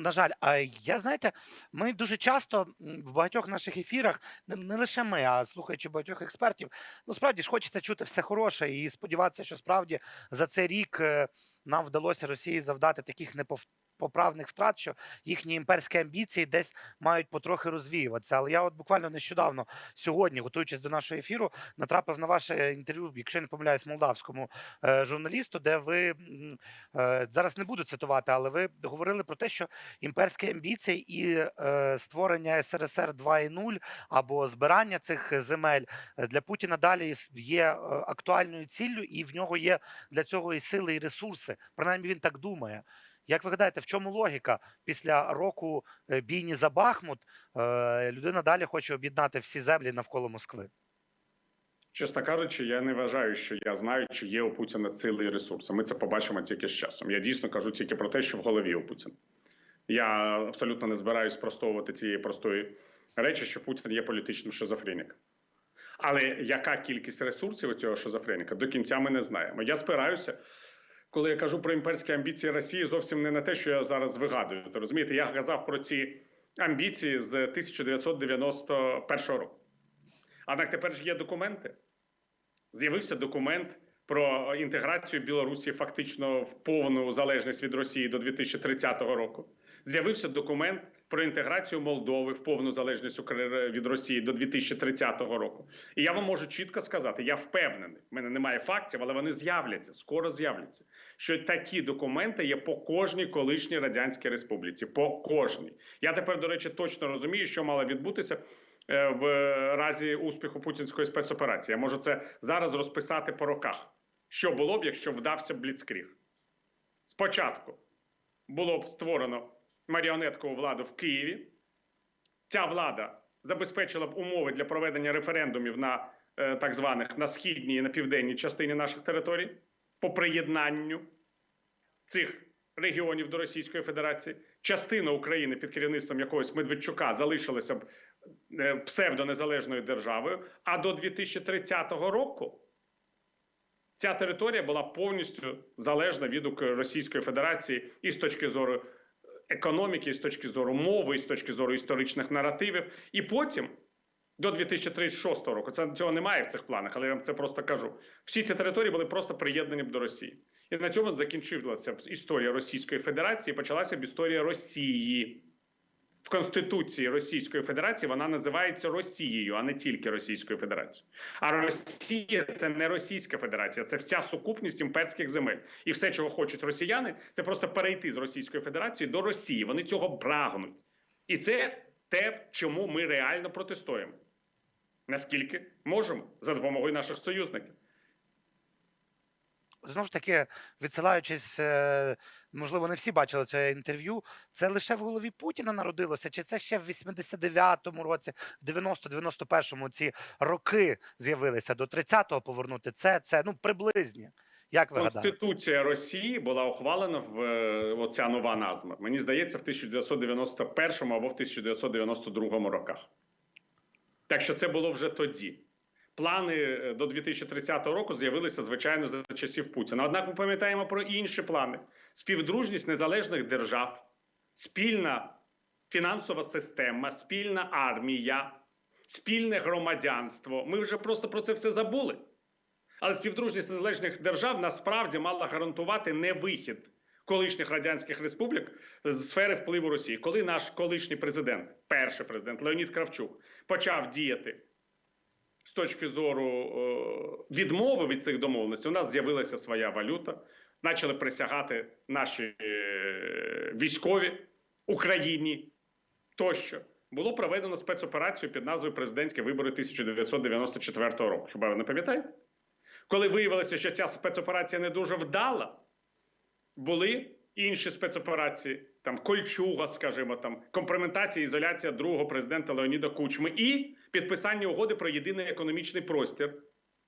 на жаль, а я знаєте, ми дуже часто в багатьох наших ефірах, не, лише ми, а слухаючи багатьох експертів, ну справді ж хочеться чути все хороше і сподіватися, що справді за цей рік е, нам вдалося Росії завдати таких непов... Поправних втрат, що їхні імперські амбіції десь мають потрохи розвіюватися. Але я от буквально нещодавно сьогодні, готуючись до нашого ефіру, натрапив на ваше інтерв'ю, якщо я не помиляюсь, молдавському е, журналісту, де ви е, зараз не буду цитувати, але ви говорили про те, що імперські амбіції і е, створення СРСР 2.0 або збирання цих земель для Путіна далі є актуальною ціллю, і в нього є для цього і сили, і ресурси. Принаймні він так думає. Як ви гадаєте, в чому логіка після року е, бійні за Бахмут? е, Людина далі хоче об'єднати всі землі навколо Москви. Чесно кажучи, я не вважаю, що я знаю, чи є у Путіна сили і ресурси. Ми це побачимо тільки з часом. Я дійсно кажу тільки про те, що в голові у Путіна. Я абсолютно не збираюсь спростовувати цієї простої речі, що Путін є політичним шизофреніком. Але яка кількість ресурсів у цього шизофреніка, до кінця ми не знаємо. Я спираюся, коли я кажу про імперські амбіції Росії, зовсім не на те, що я зараз вигадую. То розумієте, я казав про ці амбіції з 1991 року. Однак тепер ж є документи. З'явився документ про інтеграцію Білорусі фактично в повну залежність від Росії до 2030 року. З'явився документ про інтеграцію Молдови в повну залежність від Росії до 2030 року. І я вам можу чітко сказати, я впевнений, в мене немає фактів, але вони з'являться, скоро з'являться. Що такі документи є по кожній колишній радянській республіці. По кожній. Я тепер, до речі, точно розумію, що мало відбутися е, в разі успіху путінської спецоперації. Я можу це зараз розписати по роках. Що було б, якщо вдався Бліцкріг? Спочатку було б створено маріонеткову владу в Києві. Ця влада забезпечила б умови для проведення референдумів на е, так званих на східній і на південній частині наших територій по приєднанню цих регіонів до Російської Федерації. Частина України під керівництвом якогось Медведчука залишилася б е, псевдонезалежною державою. А до 2030 року ця територія була повністю залежна від Російської Федерації і з точки зору економіки, і з точки зору мови, і з точки зору історичних наративів. І потім. До 2036 року це цього немає в цих планах, але я вам це просто кажу. Всі ці території були просто приєднані до Росії, і на цьому закінчилася історія Російської Федерації. Почалася б історія Росії в Конституції Російської Федерації. Вона називається Росією, а не тільки Російською Федерацією. А Росія це не Російська Федерація, це вся сукупність імперських земель. І все, чого хочуть росіяни, це просто перейти з Російської Федерації до Росії. Вони цього прагнуть, і це те, чому ми реально протестуємо. Наскільки можемо за допомогою наших союзників. Знову ж таки, відсилаючись, е, можливо, не всі бачили це інтерв'ю. Це лише в голові Путіна народилося, чи це ще в 89-му році, в 90-91-му ці роки з'явилися до 30-го повернути це, це ну приблизні. Як ви? Конституція Росії була ухвалена в оця нова назва. Мені здається, в 1991 або в 1992 роках. Так що це було вже тоді. Плани е, до 2030 року з'явилися, звичайно, за часів Путіна. Однак ми пам'ятаємо про інші плани: співдружність незалежних держав, спільна фінансова система, спільна армія, спільне громадянство. Ми вже просто про це все забули. Але співдружність незалежних держав насправді мала гарантувати не вихід колишніх радянських республік з сфери впливу Росії. Коли наш колишній президент, перший президент Леонід Кравчук, почав діяти з точки зору е, відмови від цих домовленостей, у нас з'явилася своя валюта, почали присягати наші е, військові Україні тощо. Було проведено спецоперацію під назвою Президентські вибори 1994 року. Хіба ви не пам'ятаєте? Коли виявилося, що ця спецоперація не дуже вдала, були інші спецоперації, там Кольчуга, скажімо, там компрометація, ізоляція другого президента Леоніда Кучми і підписання угоди про єдиний економічний простір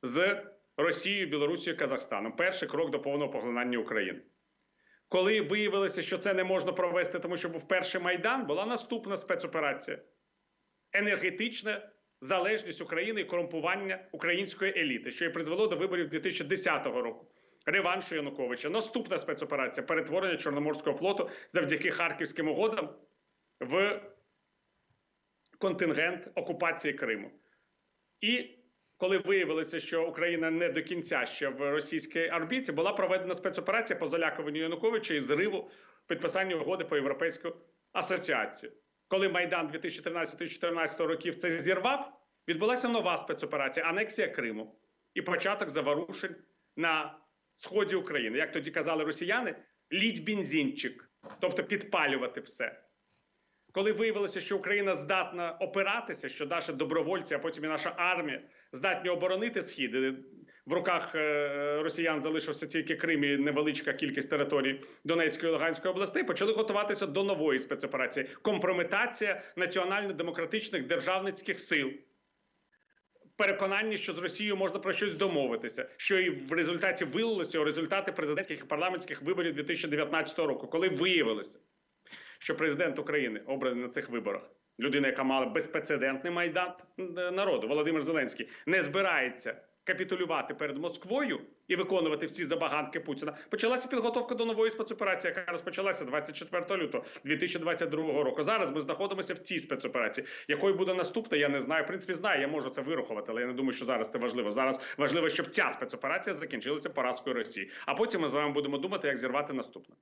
з Росією, Білорусією, Казахстаном. Перший крок до повного поглинання України. Коли виявилося, що це не можна провести, тому що був перший майдан, була наступна спецоперація енергетична залежність України і корумпування української еліти, що і призвело до виборів 2010 року. Реваншу Януковича. Наступна спецоперація перетворення Чорноморського флоту завдяки харківським угодам в контингент окупації Криму. І коли виявилося, що Україна не до кінця ще в російській орбіті, була проведена спецоперація по залякуванню Януковича і зриву підписання угоди по європейську асоціацію. Коли Майдан 2013-2014 років це зірвав, відбулася нова спецоперація анексія Криму і початок заворушень на сході України. Як тоді казали росіяни, літь бензинчик, тобто підпалювати все. Коли виявилося, що Україна здатна опиратися, що наші добровольці, а потім і наша армія здатні оборонити схід. В руках е, росіян залишився тільки Крим і невеличка кількість територій Донецької і Луганської областей. Почали готуватися до нової спецоперації. Компрометація національно-демократичних державницьких сил. Переконання, що з Росією можна про щось домовитися, що і в результаті вилилося у результати президентських і парламентських виборів 2019 року, коли виявилося, що президент України обраний на цих виборах, людина, яка мала безпрецедентний майдан народу, Володимир Зеленський, не збирається капітулювати перед Москвою і виконувати всі забаганки Путіна. Почалася підготовка до нової спецоперації, яка розпочалася 24 лютого 2022 року. Зараз ми знаходимося в цій спецоперації. Якою буде наступна, я не знаю. В принципі, знаю, я можу це вирахувати, але я не думаю, що зараз це важливо. Зараз важливо, щоб ця спецоперація закінчилася поразкою Росії. А потім ми з вами будемо думати, як зірвати наступну.